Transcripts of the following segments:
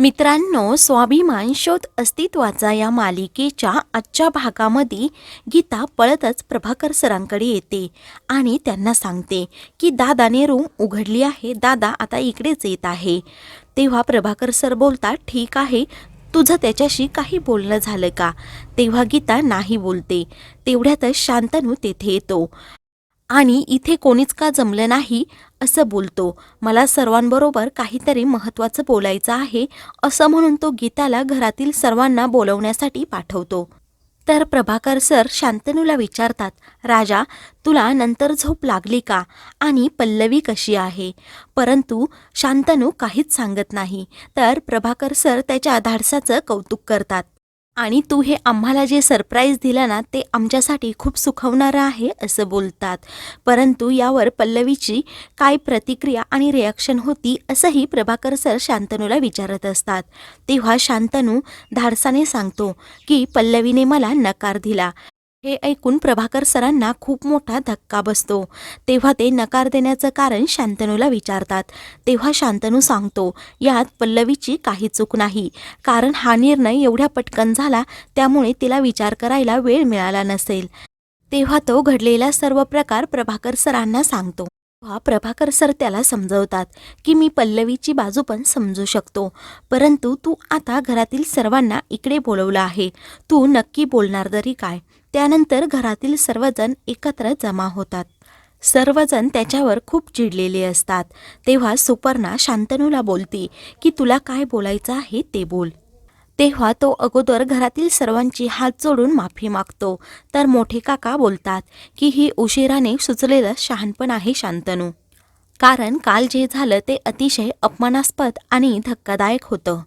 मित्रांनो स्वाभिमान शोध अस्तित्वाचा या मालिकेच्या आजच्या भागामध्ये गीता पळतच प्रभाकर सरांकडे येते आणि त्यांना सांगते की दादाने रूम उघडली आहे. दादा आता इकडेच येत आहे. तेव्हा प्रभाकर सर बोलतात ठीक आहे तुझं त्याच्याशी काही बोलणं झालं का? तेव्हा गीता नाही बोलते. तेवढ्यातच शांतनू तेथे येतो. आणि इथे कोणीच का जमलं नाही असं बोलतो. मला सर्वांबरोबर काहीतरी महत्त्वाचं बोलायचं आहे असं म्हणून तो गीताला घरातील सर्वांना बोलवण्यासाठी पाठवतो. तर प्रभाकर सर शांतनूला विचारतात राजा तुला नंतर झोप लागली का? आणि पल्लवी कशी आहे? परंतु शांतनू काहीच सांगत नाही तर प्रभाकर सर त्याच्या धाडसाचं कौतुक करतात. आणि तू हे आम्हाला जे सरप्राईज दिलं ना ते आमच्यासाठी खूप सुखवणारं आहे असं बोलतात. परंतु यावर पल्लवीची काय प्रतिक्रिया आणि रिॲक्शन होती असंही प्रभाकर सर शांतनूला विचारत असतात. तेव्हा शांतनू धाडसाने सांगतो की पल्लवीने मला नकार दिला. हे ऐकून प्रभाकर सरांना खूप मोठा धक्का बसतो. तेव्हा ते नकार देण्याचं कारण शांतनूला विचारतात. तेव्हा शांतनू सांगतो यात पल्लवीची काही चूक नाही. कारण हा निर्णय एवढ्या पटकन झाला त्यामुळे तिला विचार करायला वेळ मिळाला नसेल. तेव्हा तो घडलेला सर्व प्रकार प्रभाकर सरांना सांगतो. तेव्हा प्रभाकर सर त्याला समजवतात की मी पल्लवीची बाजू पण समजू शकतो. परंतु तू आता घरातील सर्वांना इकडे बोलवलं आहे. तू नक्की बोलणार तरी काय? त्यानंतर घरातील सर्वजण एकत्र जमा होतात. सर्वजण त्याच्यावर खूप चिडलेले असतात. तेव्हा सुपर्णा शांतनूला बोलते की तुला काय बोलायचं आहे ते बोल. तेव्हा तो अगोदर घरातील सर्वांची हात जोडून माफी मागतो. तर मोठे काका बोलतात की ही उशिराने सुचलेलं शहाणपण आहे शांतनू. कारण काल जे झालं ते अतिशय अपमानास्पद आणि धक्कादायक होतं.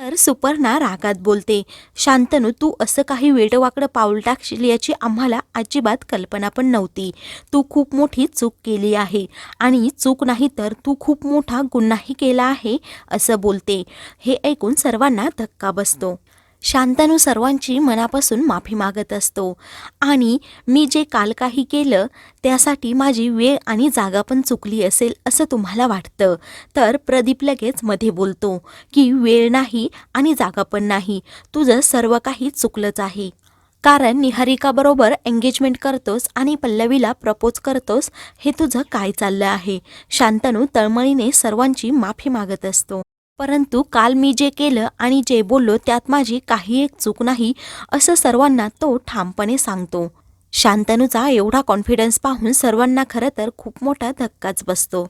तर सुपर्णा रागात बोलते शांतनू तू असं काही वेडवाकडं पाऊल टाकशील याची आम्हाला अजिबात कल्पना पण नव्हती. तू खूप मोठी चूक केली आहे आणि चूक नाही तर तू खूप मोठा गुन्हाही केला आहे असं बोलते. हे ऐकून सर्वांना धक्का बसतो. शांतनू सर्वांची मनापासून माफी मागत असतो. आणि मी जे काल काही केलं त्यासाठी माझी वेळ आणि जागा पण चुकली असेल असं तुम्हाला वाटतं. तर प्रदीप लगेच मध्ये बोलतो की वेळ नाही आणि जागा पण नाही. तुझं सर्व काही चुकलंच आहे. कारण निहारिकाबरोबर एंगेजमेंट करतोस आणि पल्लवीला प्रपोज करतोस हे तुझं काय चाललं आहे? शांतनू तळमळीने सर्वांची माफी मागत असतो. परंतु काल मी जे केलं आणि जे बोललो त्यात माझी काही एक चूक नाही असं सर्वांना तो ठामपणे सांगतो. शांतनूचा एवढा कॉन्फिडन्स पाहून सर्वांना खरं तर खूप मोठा धक्काच बसतो.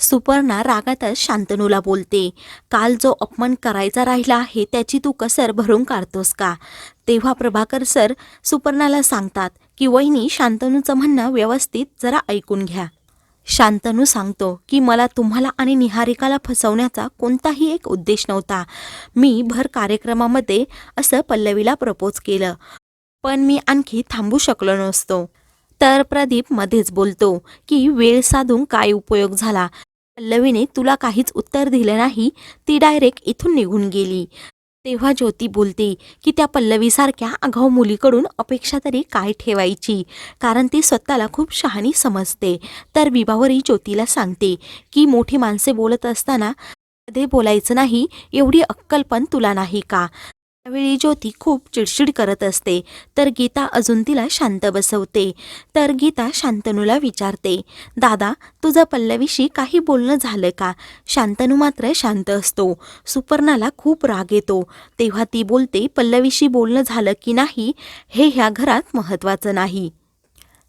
सुपर्णा रागातच शांतनूला बोलते काल जो अपमान करायचा राहिला आहे त्याची तू कसर भरून काढतोस का? तेव्हा प्रभाकर सर सुपर्णाला सांगतात की वहिनी शांतनूचं म्हणणं व्यवस्थित जरा ऐकून घ्या. शांतनू सांगतो की मला तुम्हाला आणि निहारिकाला फसवण्याचा कोणताही एक उद्देश नव्हता. मी भर कार्यक्रमामध्ये असं पल्लवीला प्रपोज केलं. पण मी आणखी थांबू शकलो नसतो. तर प्रदीप मध्येच बोलतो की वेळ साधून काय उपयोग झाला? पल्लवीने तुला काहीच उत्तर दिलं नाही ती डायरेक्ट इथून निघून गेली. तेव्हा ज्योती बोलते की त्या पल्लवीसारख्या आगाऊ मुलीकडून अपेक्षा तरी काय ठेवायची? कारण ती स्वतःला खूप शहाणी समजते. तर विभावरी ज्योतीला सांगते की मोठी माणसे बोलत असताना मध्ये बोलायचं नाही एवढी अक्कल पण तुला नाही का? त्यावेळी ज्योती खूप चिडचिड करत असते. तर गीता अजून तिला शांत बसवते. तर गीता शांतनूला विचारते दादा तुझं पल्लवीशी काही बोलणं झालं का? शांतनू मात्र शांत असतो. सुपर्णाला खूप राग येतो. तेव्हा ती बोलते पल्लवीशी बोलणं झालं की नाही? हे ह्या घरात महत्त्वाचं नाही.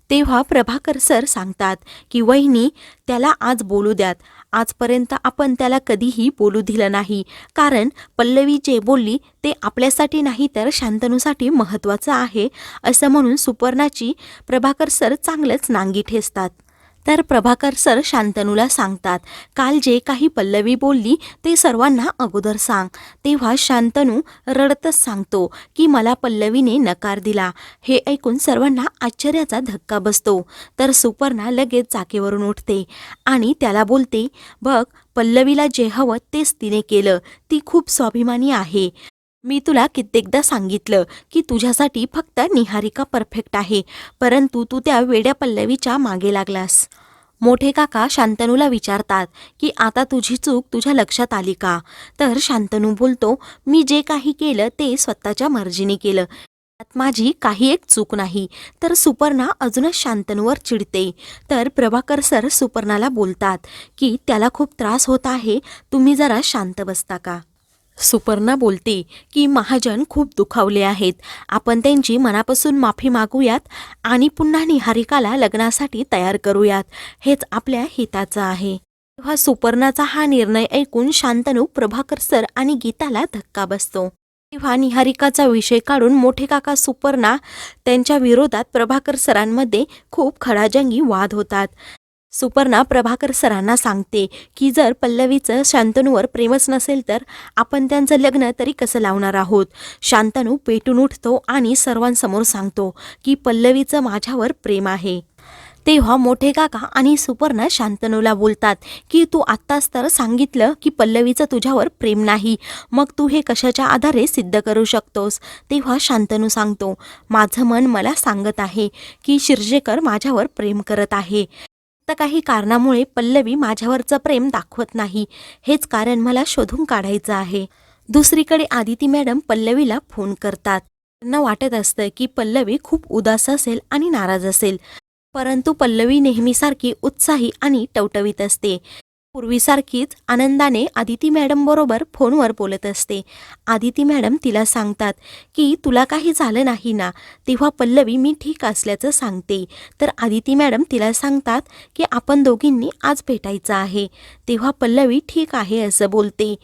तेव्हा प्रभाकर सर सांगतात की वहिनी त्याला आज बोलू द्यात. आजपर्यंत आपण त्याला कधीही बोलू दिलं नाही. कारण पल्लवी जे बोलली ते आपल्यासाठी नाही तर शांतनूसाठी महत्त्वाचं आहे असं म्हणून सुपर्णाची प्रभाकर सर चांगलंच नांगी ठेसतात. तर प्रभाकर सर शांतनूला सांगतात काल जे काही पल्लवी बोलली ते सर्वांना अगोदर सांग. तेव्हा शांतनू रडतच सांगतो की मला पल्लवीने नकार दिला. हे ऐकून सर्वांना आश्चर्याचा धक्का बसतो. तर सुपर्णा लगेच जागेवरून उठते आणि त्याला बोलते बघ पल्लवीला जे हवं तेच तिने केलं. ती खूप स्वाभिमानी आहे. मी तुला कित्येकदा सांगितलं की तुझ्यासाठी फक्त निहारिका परफेक्ट आहे परंतु तू त्या वेड्या पल्लवीच्या मागे लागलास. मोठे काका शांतनूला विचारतात की आता तुझी चूक तुझ्या लक्षात आली का? तर शांतनू बोलतो मी जे काही केलं ते स्वतःच्या मर्जीने केलं. त्यात माझी काही एक चूक नाही. तर सुपर्णा अजूनच शांतनूवर चिडते. तर प्रभाकर सर सुपर्णाला बोलतात की त्याला खूप त्रास होत आहे तुम्ही जरा शांत बसता का? सुपर्णा बोलते की महाजन खूप दुखावले आहेत. आपण त्यांची मनापासून माफी मागूयात आणि पुन्हा निहारिकाला लग्नासाठी तयार करूयात. हेच आपल्या हिताचं आहे. तेव्हा सुपर्णाचा हा निर्णय ऐकून शांतनू प्रभाकर सर आणि गीताला धक्का बसतो. तेव्हा निहारिकाचा विषय काढून मोठे काका सुपर्णा त्यांच्या विरोधात प्रभाकर सरांमध्ये खूप खडाजंगी वाद होतात. सुपर्णा प्रभाकर सरांना सांगते की जर पल्लवीचं शांतनूवर प्रेमच नसेल तर आपण त्यांचं लग्न तरी कसं लावणार आहोत? शांतनू पेटून उठतो आणि सर्वांसमोर सांगतो की पल्लवीचं माझ्यावर प्रेम आहे. तेव्हा मोठे काका आणि सुपर्णा शांतनूला बोलतात की तू आत्ताच तर सांगितलं की पल्लवीचं तुझ्यावर प्रेम नाही. मग तू हे कशाच्या आधारे सिद्ध करू शकतोस? तेव्हा शांतनू सांगतो माझं मन मला सांगत आहे की शिर्जेकर माझ्यावर प्रेम करत आहे. फक्त काही कारणामुळे पल्लवी माझ्यावरचं प्रेम दाखवत नाही. हेच कारण मला शोधून काढायचं आहे. दुसरीकडे आदिती मॅडम पल्लवीला फोन करतात. त्यांना वाटत असतं की पल्लवी खूप उदास असेल आणि नाराज असेल. परंतु पल्लवी नेहमीसारखी उत्साही आणि टवटवीत असते. पूर्वीसारखीच आनंदाने आदिती मॅडमबरोबर फोनवर बोलत असते. आदिती मॅडम तिला सांगतात की तुला काही झालं नाही ना? तेव्हा पल्लवी मी ठीक असल्याचं सांगते. तर आदिती मॅडम तिला सांगतात की आपण दोघींनी आज भेटायचं आहे. तेव्हा पल्लवी ठीक आहे असं बोलते.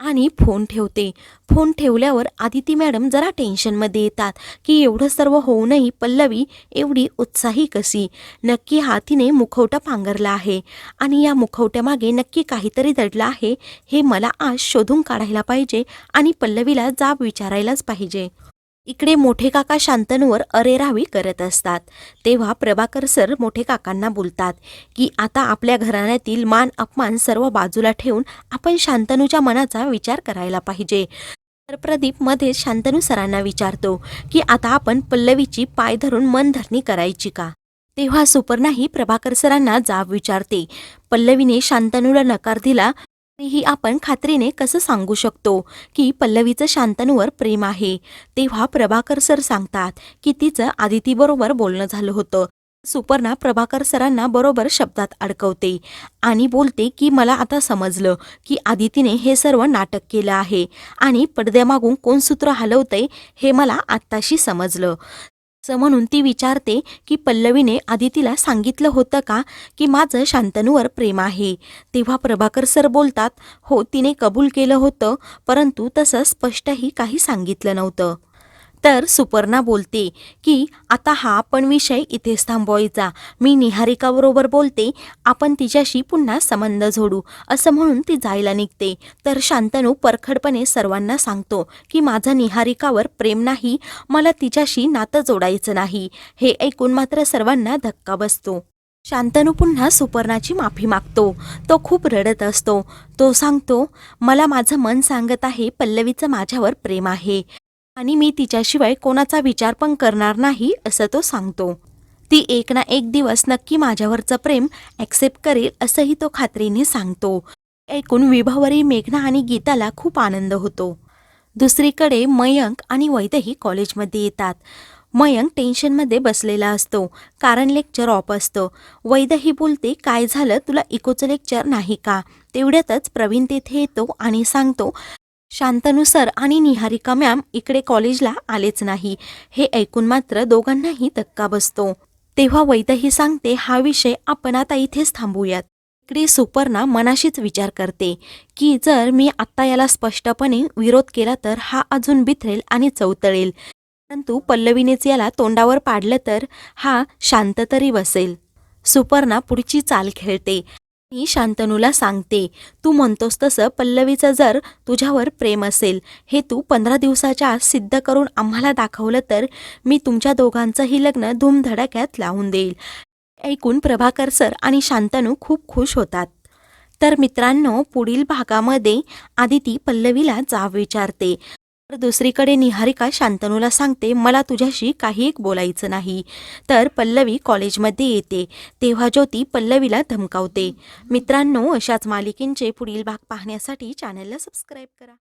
आणि फोन ठेवते. फोन ठेवल्यावर आदिती मॅडम जरा टेन्शनमध्ये येतात की एवढं सर्व होऊनही पल्लवी एवढी उत्साही कशी? नक्की हा तिने मुखवटा पांघरला आहे आणि या मुखवट्यामागे नक्की काहीतरी दडलं आहे हे मला आज शोधून काढायला पाहिजे आणि पल्लवीला जाब विचारायलाच पाहिजे. इकडे मोठे काका शांतनूवर अरेरावी करत असतात. तेव्हा प्रभाकर सर मोठे काकांना बोलतात की आता आपल्या घराण्यातील मान अपमान सर्व बाजूला ठेवून आपण शांतनूच्या मनाचा विचार करायला पाहिजे. तर प्रदीपमध्ये शांतनू सरांना विचारतो की आता आपण पल्लवीची पाय धरून मनधरणी करायची का? तेव्हा सुपर्णाही प्रभाकर सरांना जाब विचारते. पल्लवीने शांतनूला नकार दिला तरीही आपण खात्रीने कसं सांगू शकतो की पल्लवीचं शांतनूवर प्रेम आहे? तेव्हा प्रभाकर सर सांगतात की तिचं आदितीबरोबर बोलणं झालं होतं. सुपर्णा प्रभाकर सरांना बरोबर शब्दात अडकवते आणि बोलते की मला आता समजलं की आदितीने हे सर्व नाटक केलं आहे आणि पडद्यामागून कोण सूत्र हलवतंय हे मला आत्ताशी समजलं. असं म्हणून ती विचारते की पल्लवीने आदितीला सांगितलं होतं का की माझं शांतनूवर प्रेम आहे. तेव्हा प्रभाकर सर बोलतात हो तिने कबूल केलं होतं परंतु तसं स्पष्टही काही सांगितलं नव्हतं. तर सुपर्णा बोलते की आता हा पण विषय इथेच थांबवायचा. मी निहारिकाबरोबर बोलते आपण तिच्याशी पुन्हा संबंध जोडू. असं म्हणून ती जायला निघते. तर शांतनू परखडपणे सर्वांना सांगतो की माझं निहारिकावर प्रेम नाही मला तिच्याशी नातं जोडायचं नाही. हे ऐकून मात्र सर्वांना धक्का बसतो. शांतनू पुन्हा सुपर्णाची माफी मागतो. तो खूप रडत असतो. तो सांगतो मला माझं मन सांगत आहे पल्लवीचं माझ्यावर प्रेम आहे. आणि मी तिच्याशिवाय कोणाचा विचार पण करणार नाही असं तो सांगतो. ती एक ना एक दिवस नक्की माझ्यावरचं प्रेम ॲक्सेप्ट करेल असंही तो खात्रीने सांगतो. ऐकून विभावरी मेघना आणि गीताला खूप आनंद होतो. दुसरीकडे मयंक आणि वैदही कॉलेजमध्ये येतात. मयंक टेन्शनमध्ये बसलेला असतो. कारण लेक्चर ऑफ असतं. वैदही बोलते काय झालं? तुला इकोचं लेक्चर नाही का? तेवढ्यातच प्रवीण तेथे येतो आणि सांगतो शांतनू सर आणि निहारिका मॅम इकडे कॉलेजला आलेच नाही. हे ऐकून मात्र दोघांनाही धक्का बसतो. तेव्हा वैदही सांगते हा विषय आपण आता इथेच थांबूयात. इकडे सुपर्णा मनाशीच विचार करते की जर मी आत्ता याला स्पष्टपणे विरोध केला तर हा अजून बिथरेल आणि चौतळेल. परंतु पल्लवीनेच याला तोंडावर पाडलं तर हा शांत तरी बसेल. सुपर्णा पुढची चाल खेळते. मी शांतनूला सांगते. तू म्हणतोस तसं पल्लवीचं जर तुझ्यावर प्रेम असेल हे तू पंधरा दिवसाच्या आत सिद्ध करून आम्हाला दाखवलं तर मी तुमच्या दोघांचंही लग्न धूमधडाक्यात लावून देईल. ऐकून प्रभाकर सर आणि शांतनू खूप खुश होतात. तर मित्रांनो पुढील भागामध्ये आदिती पल्लवीला जाब विचारते. तर दुसरीकडे निहारिका शांतनूला सांगते मला तुझ्याशी काही एक बोलायचं नाही. तर पल्लवी कॉलेजमध्ये येते. तेव्हा ज्योती पल्लवीला धमकावते. मित्रांनो अशाच मालिकेंचे पुढील भाग पाहण्यासाठी चॅनलला सबस्क्राईब करा.